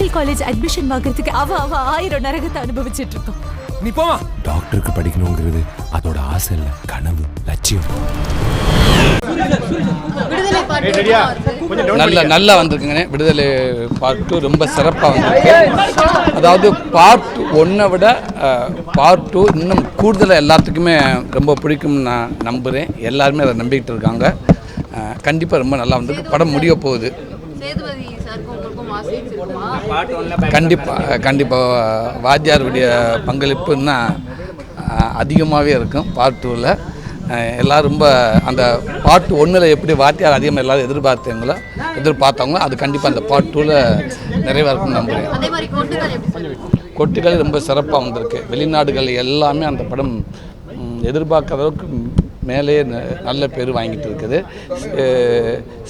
Medical college admission வாங்குறதுக்கு அவ அவ ஆயிரம் நரகத்தை அனுபவிச்சிட்டு இருக்கோம் நீ போமா. டாக்டருக்கு படிக்கணுங்கிறது அதோட ஆசை இல்லை கனவு லட்சியம். நல்ல நல்லா வந்திருக்குங்கண்ணே. விடுதலை பார்ட் டூ ரொம்ப சிறப்பாக வந்திருக்கு. அதாவது பார்ட் ஒன்றை விட பார்ட் டூ இன்னும் கூடுதலாக எல்லாத்துக்குமே ரொம்ப பிடிக்கும்னு நான் நம்புகிறேன் எல்லாருமே அதை நம்பிக்கிட்டு இருக்காங்க. கண்டிப்பாக ரொம்ப நல்லா வந்திருக்கு. படம் முடிய போகுது. கண்டிப்பாக கண்டிப்பாக வாத்தியாருடைய பங்களிப்பு இன்னும் அதிகமாகவே இருக்கும் பார்ட் டூவில் எல்லோரும் ரொம்ப அந்த பார்ட் ஒன்றில் எப்படி வாத்தியார் அதிகமாக எல்லோரும் எதிர்பார்த்தவங்களோ எதிர்பார்த்தவங்களோ அது கண்டிப்பாக அந்த பார்ட் டூவில் நிறைவாக இருக்கும்னு நம்புகிறேன் கொட்டுகள் ரொம்ப சிறப்பாக வந்திருக்கு. வெளிநாடுகள் எல்லாமே அந்த படம் ம், எதிர்பார்க்காத அளவுக்கு மேலேயே ந- நல்ல பேர் வாங்கிட்டு இருக்குது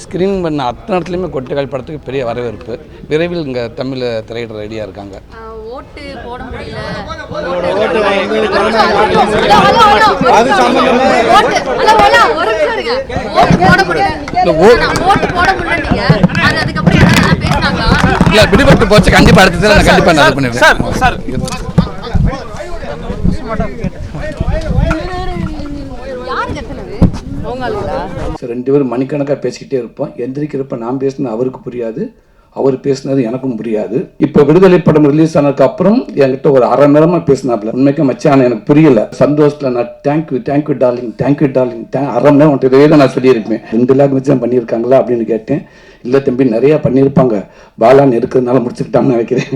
ஸ்க்ரீன் பண்ண அத்தனை இடத்துலையுமே கொட்டுகள் படத்துக்கு பெரிய வரவேற்பு. விரைவில் இங்கே தமிழ் திரையிட ரெடியாக இருக்காங்க. ஆஹ் ஓட்டு போட முடியல. ஓட்டு போட முடியல. ஆனா, ஓட்டு போட முடியல அது அதுக்கப்புறம் யாராவது பேசுனாங்களா? இல்லை விடுபட்டு போச்சு. கண்டிப்பாக அடுத்ததில் நான் கண்டிப்பாக நான் ஸோ ரெண்டு பேரும் மணிக்கணக்காக பேசிக்கிட்டே இருப்போம். எந்திரிக்கிறப்ப நான் பேசினது அவருக்கு புரியாது. அவர் பேசினது எனக்கும் புரியாது. இப்போ விடுதலை படம் ரிலீஸ் ஆனதுக்கு அப்புறம் என்கிட்ட ஒரு அரை நேரமாக பேசினாப்ல. உண்மைக்கு மச்சான் எனக்கு புரியல. சந்தோஷத்தில் நான் thank you thank you darling thank you darling thank அரை நேரம் உன்கிட்ட இதே தான் நான் சொல்லியிருப்பேன். ரெண்டு லாக் வச்சு தான் பண்ணியிருக்காங்களா அப்படின்னு கேட்டேன். இல்லை தம்பி நிறையா பண்ணியிருப்பாங்க. பாலான்னு இருக்கிறதுனால முடிச்சுக்கிட்டாங்கன்னு நினைக்கிறேன்.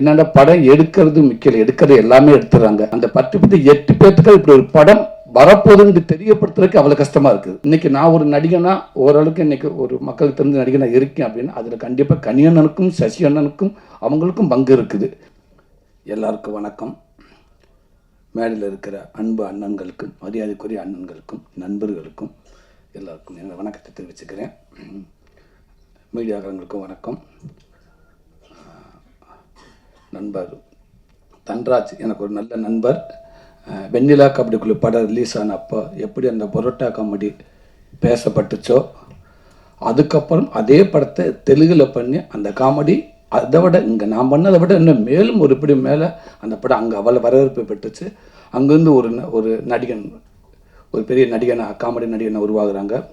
என்னடா படம் எடுக்கிறது முக்கியம் எடுக்கிறது எல்லாமே எடுத்துறாங்க அந்த பத்து பத்து எட்டு பேர்த்துக்கு இப்படி ஒரு படம் வரப்போகுதுன்னு தெரியப்படுத்துறதுக்கு அவ்வளோ கஷ்டமாக இருக்குது இன்னைக்கு நான் ஒரு நடிகனா ஓரளவுக்கு இன்னைக்கு ஒரு மக்களுக்கு தெரிஞ்ச நடிகனா இருக்கேன் அப்படின்னு அதில் கண்டிப்பாக கனியண்ணனுக்கும் சசி அண்ணனுக்கும் அவங்களுக்கும் பங்கு இருக்குது. எல்லாருக்கும் வணக்கம். மேடையில் இருக்கிற அன்பு அண்ணன்களுக்கும் மரியாதைக்குரிய அண்ணன்களுக்கும் நண்பர்களுக்கும் எல்லாருக்கும் எங்கள் வணக்கத்தை தெரிவிச்சுக்கிறேன். மீடியாக்காரங்களுக்கும் வணக்கம். நண்பர் தன்ராஜ் எனக்கு ஒரு நல்ல நண்பர். வெண்ணிலா வெண்ணிலா குழு படம் ரிலீஸ் ஆன அப்போ எப்படி அந்த பரோட்டா காமெடி பேசப்பட்டுச்சோ அதுக்கப்புறம் அதே படத்தை தெலுங்கில் பண்ணி அந்த காமெடி அதை விட இங்கே நான் பண்ணதை விட இன்னும் மேலும் ஒரு படி மேலே அந்த படம் அங்கே அவ்வளோ வரவேற்பு பெற்றுச்சு. அங்கேருந்து ஒரு ந- ஒரு நடிகன் ஒரு பெரிய நடிகனை காமெடி நடிகனை உருவாகுறாங்க.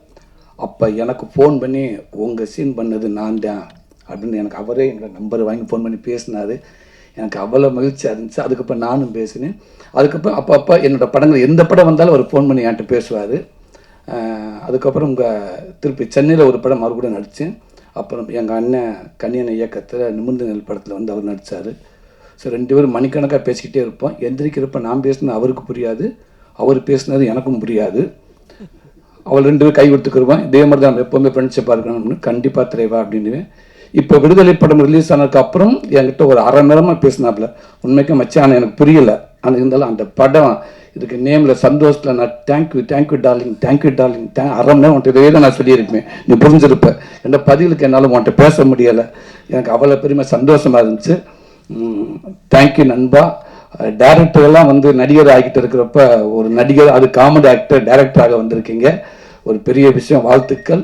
அப்போ எனக்கு ஃபோன் பண்ணி உங்கள் சீன் பண்ணது நான் தான் அப்படின்னு எனக்கு அவரே என்னோட நம்பர் வாங்கி ஃபோன் பண்ணி பேசினாரு. எனக்கு அவ்வளோ மகிழ்ச்சியாக இருந்துச்சு. அதுக்கப்புறம் நானும் பேசினேன். அதுக்கப்புறம் அப்போ அப்போ என்னோட படங்கள் எந்த படம் வந்தாலும் அவர் ஃபோன் பண்ணி என்கிட்ட பேசுவார். அதுக்கப்புறம் உங்கள் திருப்பி சென்னையில் ஒரு படம் மறுபடியும் நடித்தேன் அப்புறம் எங்கள் அண்ணன் கன்னியன் இயக்கத்தில் நிமிர்ந்த நெல் படத்தில் வந்து அவர் நடித்தார் ஸோ ரெண்டு பேரும் மணிக்கணக்காக பேசிக்கிட்டே இருப்போம். எந்திரிக்கிறப்ப நான் பேசினது அவருக்கு புரியாது. அவர் பேசினது எனக்கும் புரியாது. அவள் ரெண்டு பேரும் கை கொடுத்துக்கிருவான் இதே மாதிரி தான் நம்ம எப்போவுமே ஃப்ரெண்ட்ஷிப்பாக இருக்கணும்னு கண்டிப்பாக திரைவா அப்படின்னுவேன். இப்போ விடுதலை படம் ரிலீஸ் ஆனதுக்கு அப்புறம் என்கிட்ட ஒரு அரை நேரமாக பேசினாப்புல உண்மைக்கு மச்சான் எனக்கு புரியல. ஆனால் இருந்தாலும் அந்த படம் இதுக்கு நேமில் சந்தோஷத்தில் நான் thank you thank you darling thank you darling thank அரை மணி நேரம் உன்ட்டு இதே தான் நான் சொல்லியிருப்பேன். நீ புரிஞ்சிருப்ப. என்ற பதிலுக்கு என்னால் உன்கிட்ட பேச முடியலை. எனக்கு அவ்வளோ பெருமை சந்தோஷமாக இருந்துச்சு. தேங்க்யூ நண்பா. டேரக்டரெல்லாம் வந்து நடிகர் ஆகிட்டு இருக்கிறப்ப ஒரு நடிகர் அது காமெடி ஆக்டர் டேரக்டராக வந்திருக்கீங்க. ஒரு பெரிய விஷயம் வாழ்த்துக்கள்.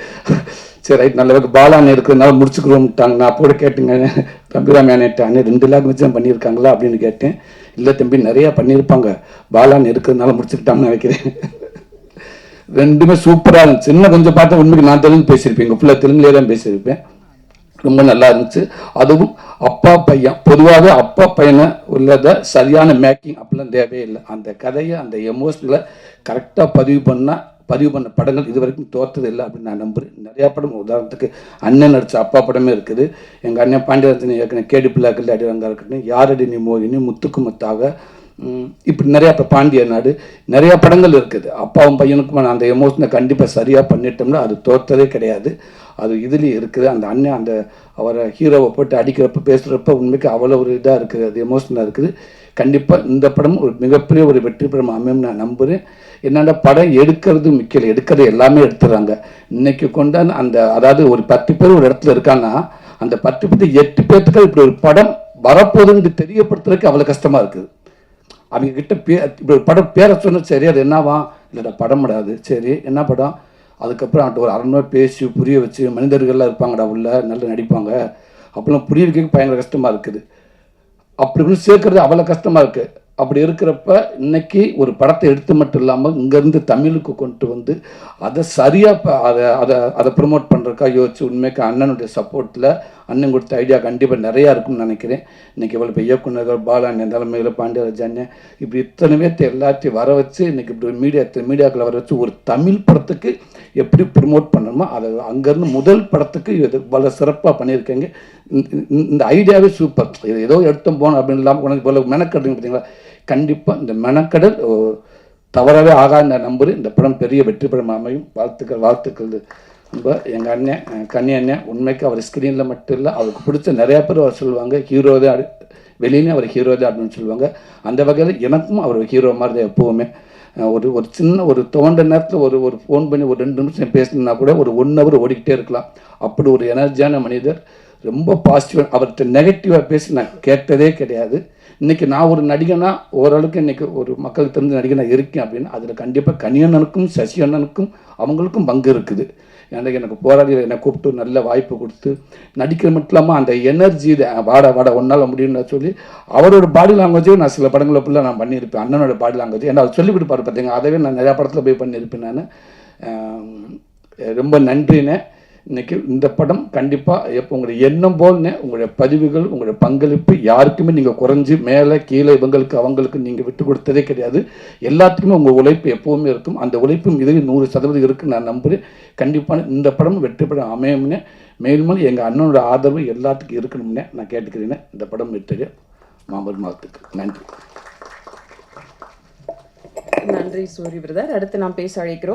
சரி ரைட் நல்ல வேலை பாலான்னு இருக்கிறதுனால முடிச்சுக்கிறோம்ட்டாங்க. நான் அப்போ கூட கேட்டுங்க தம்பிராம் அண்ணே ரெண்டு லாங்குவேஜ் தான் பண்ணியிருக்காங்களா அப்படின்னு கேட்டேன். இல்லை தம்பி நிறையா பண்ணியிருப்பாங்க. பாலான் இருக்கிறதுனால முடிச்சுக்கிட்டாங்கன்னு நினைக்கிறேன். ரெண்டுமே சூப்பராக இருந்துச்சு. இன்னும் கொஞ்சம் பார்த்தா உண்மைக்கு நான் தெலுங்கு பேசியிருப்பேன். ஃபுல்லாக தெலுங்குலேயே தான் பேசியிருப்பேன். ரொம்ப நல்லா இருந்துச்சு. அதுவும் அப்பா பையன் பொதுவாகவே அப்பா பையனை உள்ளத சரியான மேக்கிங் அப்படிலாம் தேவையே இல்லை அந்த கதையை அந்த எமோஷனில் கரெக்டாக பதிவு பண்ணால் பதிவு பண்ண படங்கள் இது வரைக்கும் தோற்றது இல்லை அப்படின்னு நான் நம்புறேன். நிறையா படம் உதாரணத்துக்கு அண்ணன் நடித்த அப்பா படமே இருக்குது. எங்கள் அண்ணன் பாண்டியரஞ்சன் இயக்குன கேடி பிள்ளாக்கள் அடிரங்கா இருக்கட்டும் யாரடி நீ மோகினி முத்துக்கு முத்தாக இப்படி நிறையா இப்போ பாண்டிய நாடு நிறையா படங்கள் இருக்குது. அப்பாவும் பையனுக்கும் அந்த எமோஷனை கண்டிப்பாக சரியாக பண்ணிட்டோம்னா அது தோற்றதே கிடையாது. அது இதுலேயும் இருக்குது. அந்த அண்ணன் அந்த அவரை ஹீரோவை போட்டு அடிக்கிறப்ப பேசுகிறப்ப உண்மைக்கு அவ்வளோ ஒரு இதாக இருக்குது. அது எமோஷனாக இருக்குது. கண்டிப்பாக இந்த படம் ஒரு மிகப்பெரிய ஒரு வெற்றி படம் அமையும் நான் நம்புகிறேன் என்னென்ன படம் எடுக்கிறது முக்கியம். எடுக்கிறது எல்லாமே எடுத்துறாங்க இன்னைக்கு கொண்டாந்து அந்த அதாவது ஒரு பத்து பேர் ஒரு இடத்துல இருக்காங்கன்னா அந்த பத்து பத்து எட்டு பேர்த்துக்கு இப்படி ஒரு படம் வரப்போகுதுன்னு தெரியப்படுத்துறதுக்கு அவ்வளோ கஷ்டமாக இருக்குது. அவங்க கிட்ட பே இப்படி ஒரு படம் பேரை சொன்னால் சரி அது என்னவா? இல்லைடா படம் படாது சரி என்ன படம்? அதுக்கப்புறம் அவன்கிட்ட ஒரு அரை பேசி புரிய வச்சு மனிதர்கள்லாம் இருப்பாங்கடா உள்ள நல்லா நடிப்பாங்க. அப்போல்லாம் புரிய வைக்க பயங்கர கஷ்டமாக இருக்குது. அப்படி சேர்க்கறது அவ்வளோ கஷ்டமாக இருக்குது அப்படி இருக்கிறப்ப இன்னைக்கு ஒரு படத்தை எடுத்து மட்டும் இல்லாமல் இங்கேருந்து தமிழுக்கு கொண்டு வந்து அதை சரியாக அதை அதை அதை ப்ரொமோட் பண்ணுறக்கா யோசிச்சு உண்மைக்கு அண்ணனுடைய சப்போர்ட்டில் அண்ணன் கொடுத்த ஐடியா கண்டிப்பாக நிறையா இருக்கும்னு நினைக்கிறேன். இன்னைக்கு இவ்வளோ இப்போ இயக்குநர்கள் பாலாண்ணன் தலைமையில் பாண்டியராஜ் அண்ணன் இப்படி இத்தனை பேர்த்து எல்லாத்தையும் வர வச்சு இன்னைக்கு இப்படி மீடியா மீடியாக்களை வர வச்சு ஒரு தமிழ் படத்துக்கு எப்படி ப்ரமோட் பண்ணணுமோ அதை அங்கேருந்து முதல் படத்துக்கு இது பல சிறப்பாக பண்ணியிருக்கேங்க. இந்த- ஐடியாவே சூப்பர் இது ஏதோ எடுத்தோம் போனோம் அப்படின்னு இல்லாமல் உனக்கு இவ்வளோ மெனக்கடுங்க பார்த்தீங்களா? கண்டிப்பாக இந்த மெனக்கடல் ஓ, தவறவே ஆகாத நான் நம்புறேன் இந்த படம் பெரிய வெற்றி படம் அமையும். வாழ்த்துக்கள் வாழ்த்துக்கள். ரொம்ப எங்கள் அண்ணன் கண்ணி அண்ணன் உண்மைக்கு அவர் ஸ்க்ரீனில் மட்டும் இல்லை அவருக்கு பிடிச்ச நிறையா பேர் அவர் சொல்லுவாங்க ஹீரோ தான் வெளியிலே அவர் ஹீரோ தான் அப்படின்னு சொல்லுவாங்க. அந்த வகையில் எனக்கும் அவர் ஹீரோ மாதிரி தான் எப்போவுமே. ஒரு ஒரு சின்ன ஒரு தோண்ட நேரத்தில் ஒரு ஒரு ஃபோன் பண்ணி ஒரு ரெண்டு நிமிஷம் பேசணுன்னா கூட ஒரு ஒன் ஹவர் ஓடிக்கிட்டே இருக்கலாம். அப்படி ஒரு எனர்ஜியான மனிதர் ரொம்ப பாசிட்டிவாக அவர்கிட்ட நெகட்டிவாக பேசி நான் கேட்டதே கிடையாது. இன்னைக்கு நான் ஒரு நடிகனா ஓரளவுக்கு இன்றைக்கி ஒரு மக்களுக்கு தெரிஞ்ச நடிகனாக இருக்கேன் அப்படின்னு அதில் கண்டிப்பாக கனியண்ணனுக்கும் சசி அண்ணனுக்கும் அவங்களுக்கும் பங்கு இருக்குது. எனக்கு எனக்கு போராடி என்னை கூப்பிட்டு நல்ல வாய்ப்பு கொடுத்து நடிக்கிற மட்டும் இல்லாமல் அந்த எனர்ஜி வாட வாட ஒன்றால் முடியும்னு சொல்லி அவரோட பாடி லாங்குவேஜையும் நான் சில படங்களை ஃபுல்லாக நான் பண்ணியிருப்பேன். அண்ணனோட பாடி லாங்குவேஜ் ஏன்னா அவர் சொல்லி கொடுப்பாரு பார்த்தீங்க அதவே நான் நிறையா படத்தில் போய் பண்ணியிருப்பேன் நான். ரொம்ப நன்றிண்ணே இன்னைக்கு இந்த படம் கண்டிப்பாக எப்போ உங்களுடைய எண்ணம் போல்னே உங்களுடைய பதிவுகள் உங்களுடைய பங்களிப்பு யாருக்குமே நீங்கள் குறைஞ்சி மேலே கீழே இவங்களுக்கு அவங்களுக்கு நீங்கள் விட்டு கொடுத்ததே கிடையாது. எல்லாத்துக்குமே உங்கள் உழைப்பு எப்போவுமே இருக்கும். அந்த உழைப்பும் இதில் நூறு சதவீதம் இருக்குன்னு நான் நம்புகிறேன் கண்டிப்பான இந்த படம் வெற்றி படம் அமையும்னே மேலும் எங்கள் அண்ணனோட ஆதரவு எல்லாத்துக்கும் இருக்கணும்னே நான் கேட்டுக்கிறேன் இந்த படம் வெற்றிய மாம்பழம் மாதத்துக்கு நன்றி. நன்றி சூரிய பிரதர். அடுத்து நாம் பேச அழைக்கிறோம்